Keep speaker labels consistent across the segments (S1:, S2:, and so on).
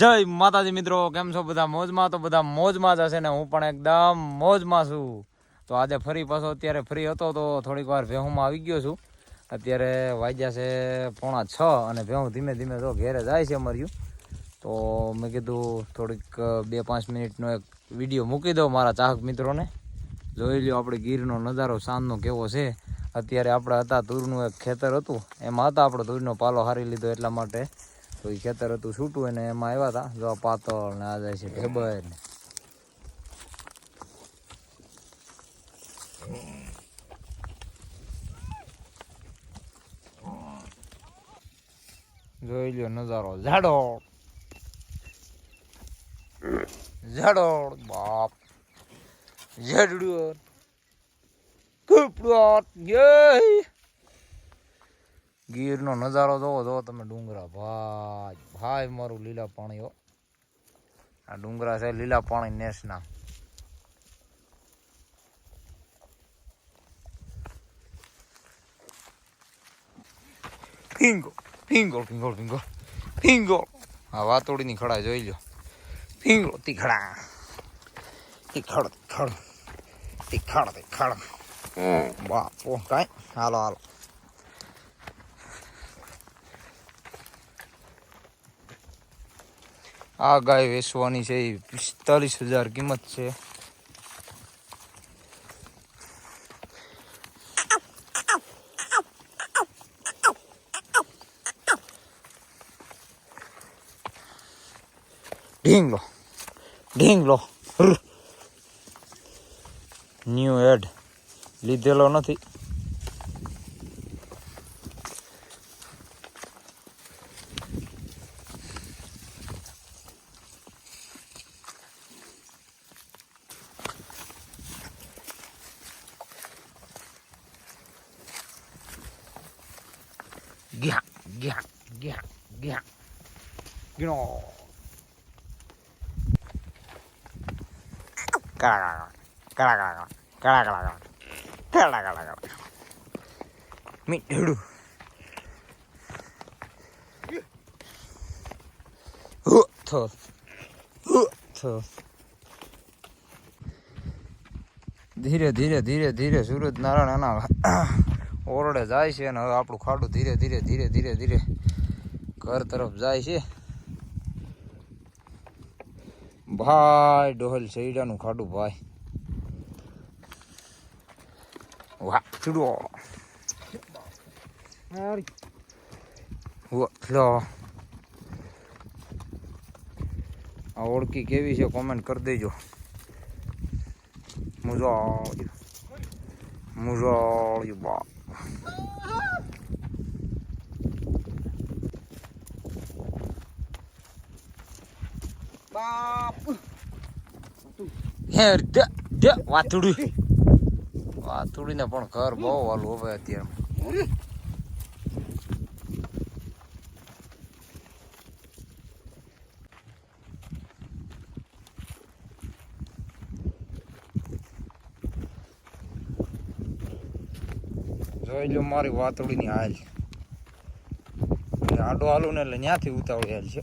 S1: જય માતાજી મિત્રો, કેમ છો બધા? મોજમાં તો બધા મોજમાં જ હશે ને હું પણ એકદમ મોજમાં છું. તો આજે ફરી પાછો અત્યારે ફ્રી હતો તો થોડીક વાર ભેહુંમાં આવી ગયો છું. અત્યારે વાગ્યા છે પોણા છ અને ભેહું ધીમે ધીમે તો ઘેરે જાય છે અમાર્યું. તો મેં કીધું થોડીક બે પાંચ મિનિટનો એક વીડિયો મૂકી દઉં મારા ચાહક મિત્રોને. જોઈ લ્યો આપણે ગીરનો નજારો, સાંજનો કેવો છે. અત્યારે આપણે હતા તુરનું એક ખેતર હતું. એમાં હતા આપણે તુરનો પાલો હારી લીધો એટલા માટે. તો એ ખેતર હતું છૂટું અને એમાં આવ્યા હતા જો આ પાતળ ને આ જાય છે ઢેબર ને. જોઈ લ્યો નજારો. ઝાડો ઝાડો બાપ. ઝાડડું. કપડોટ યે ગીરનો નજારો જોવો જોવો તમે ડુંગરા. ભાઈ ભાઈ મારું લીલા પાણી હો. આ ડુંગરા છે લીલા પાણી નેસના. ફિંગો ફિંગો ફિંગો ફિંગો ફિંગો. આ વાતોડીની ખડા જોઈ લો ફીંગો, તીખડા. તીખડ તીખડ તીખડ તીખડ. બાપો, કાંઈ? હાલો હાલો. આ ગાય વેચવાની છે એ પિસ્તાલીસ હજાર કિંમત છે. ઢીંગલો ઢીંગલો ન્યૂ એડ લીધેલો નથી. ગયા ગયા ગયા ગયા ગીણો કાળા કાળા કાળા કાળા કાળા કાળા કાળા મીઠડું હો થો હો થો ધીરે ધીરે ધીરે ધીરે સૂરજ નારાયણ એના ઓરડે જાય છે અને હવે આપણું ખાડું ધીરે ધીરે ધીરે ધીરે ધીરે ઘર તરફ જાય છે. ભાઈ ડોહલ સૈડાનું ખાડું ભાઈ. વાહ ચૂડો. લો. આ ઓળખી કેવી છે કોમેન્ટ કરી દેજો. મુજો મુજો બા.
S2: બાપ.
S1: હે ડ ડ વાતુડી. ને પણ ઘર બહુ વાલું હવે અત્યારે. જોઈ લો મારી વાતોડીની હાલ. આડો હાલું ને એટલે ત્યાંથી ઉતાવળી હાલ છે.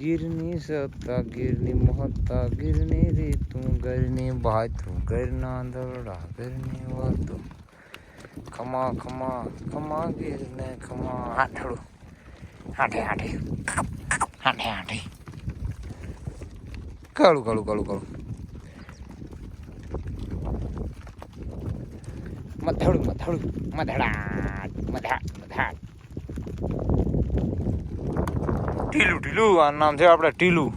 S1: गिरनी सत्ता गिरनी महत्ता गिरनी रे तू गिरनी गरने तू गिरना दौड़ा गिरनी वा तू खमा खमा खमा गिरने खमा। हाथड़ो हाथे हाथे हाथे हाथे कालू कालू कालू कालू मधड़ मधड़ मधड़ा मधा मधा ઢીલું ઢીલું. આ નામ છે આપણે ઢીલું.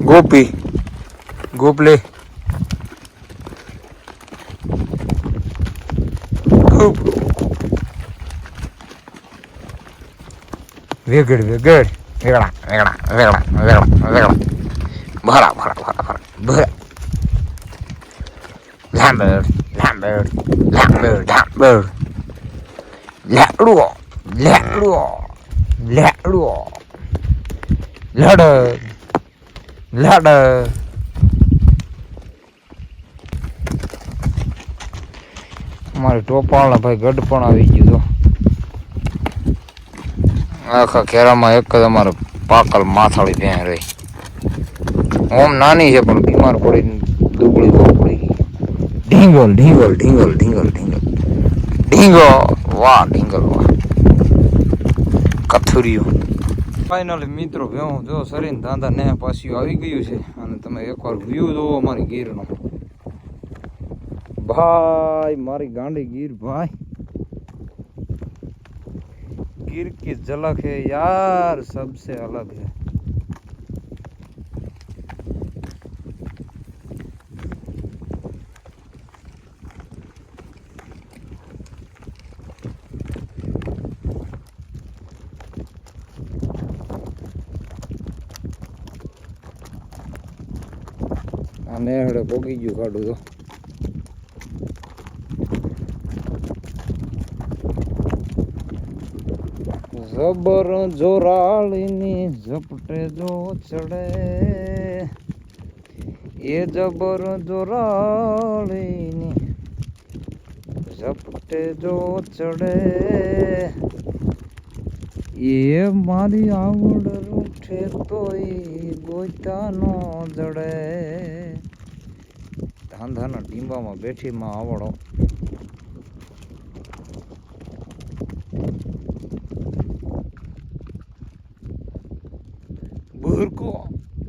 S1: ગોપી ગોપલે ગોપલો વેગડ વેગડ વેગડા વેગડા વેગડા વેગડા વેગડા ભરા ભરા ભરા ભરા ભરા લાંબડ લાંબડ લાંબડ લાંબડ લાકડુઓ લાકડુઓ લાકડુઓ લડ લડ મારી ટોપાળના ભાઈ ગઢ પણ આવી ગયું તો આખા કેરામાં એક જ અમારે પાકલ માથાળી ભેં રહી ઓમ નાની છે પણ બીમાર પડી દુબળી બહુ પડી ગઈ ઢીંગલ ઢીંગલ ઢીંગલ ઢીંગલ ઢીંગલ ઢીંગો વાહ ઢીંગલ વાહ કથુરિયું ફાઇનલી મિત્રો હું જો શરીર ધાંધા ને પાછું આવી ગયું છે, અને તમે એકવાર વ્યૂ જોવો મારી ગીરનો. ભાઈ, મારી ગાંડી ગીર, ભાઈ. ગીર કી ઝલક હે યાર, સબસે અલગ હે. આને હવે પોગી ગયું કાઢું તો. જબર જોરાળીની ઝપટે જો ચડે. એ જબર જોરાળીની ઝપટે જો ચડે. એ મારી આવડ રૂઠે તોય ગોતાનો જડે. ધાંધાના ટીંબામાં બેઠીમાં આવડો. ભૂરકો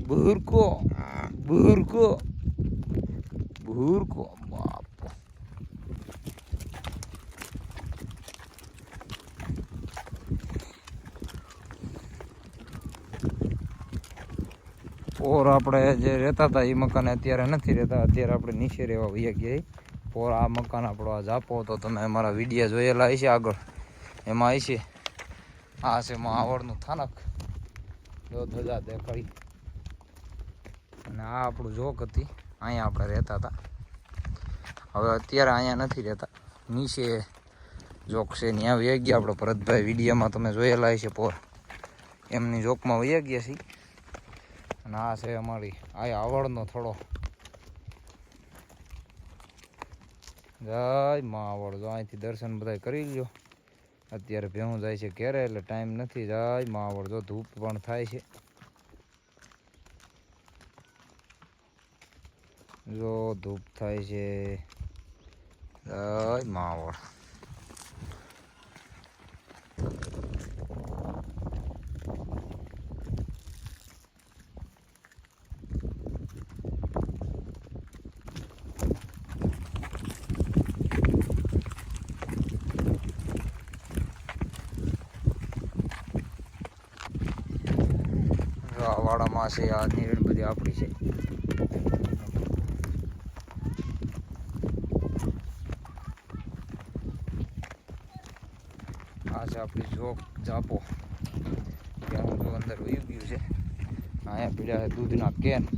S1: ભૂરકો ભૂરકો બુરકો બાપ પોર આપણે જે રહેતા હતા એ મકાન અત્યારે નથી રહેતા. અત્યારે આપણે નીચે રહેવા વયા ગયા પોર આ મકાન આપણો આજ આપો તો તમે અમારા વિડીયા જોયેલા હશે આગળ. એમાં હશે આ છે મહાવળનું થાનક. જો ધજા દેખાડી. અને આ આપણું જોક હતી, અહીંયા આપણે રહેતા હતા. હવે અત્યારે અહીંયા નથી રહેતા. નીચે જોક છે, ત્યાં વહી ગયા. આપણે ભરતભાઈ વિડીયામાં તમે જોયેલા હશે પોર. એમની જોકમાં વહી ગયા છીએ. અને આ છે અમારી, આ આવડનો થોડો. જય માં જો અહીંથી દર્શન બધા કરી લ્યો. અત્યારે ભેહું જાય છે ઘેરે એટલે ટાઈમ નથી. જાય માં જો ધૂપ પણ થાય છે. જો ધૂપ થાય છે. જય જો વાડામાં છે, આ નીરણ બધી આપણી છે. આ છે આપણી જોક જાપો. ત્યાં અંદર વહી ગયું છે. અહીંયા પીડ્યા દૂધના કેન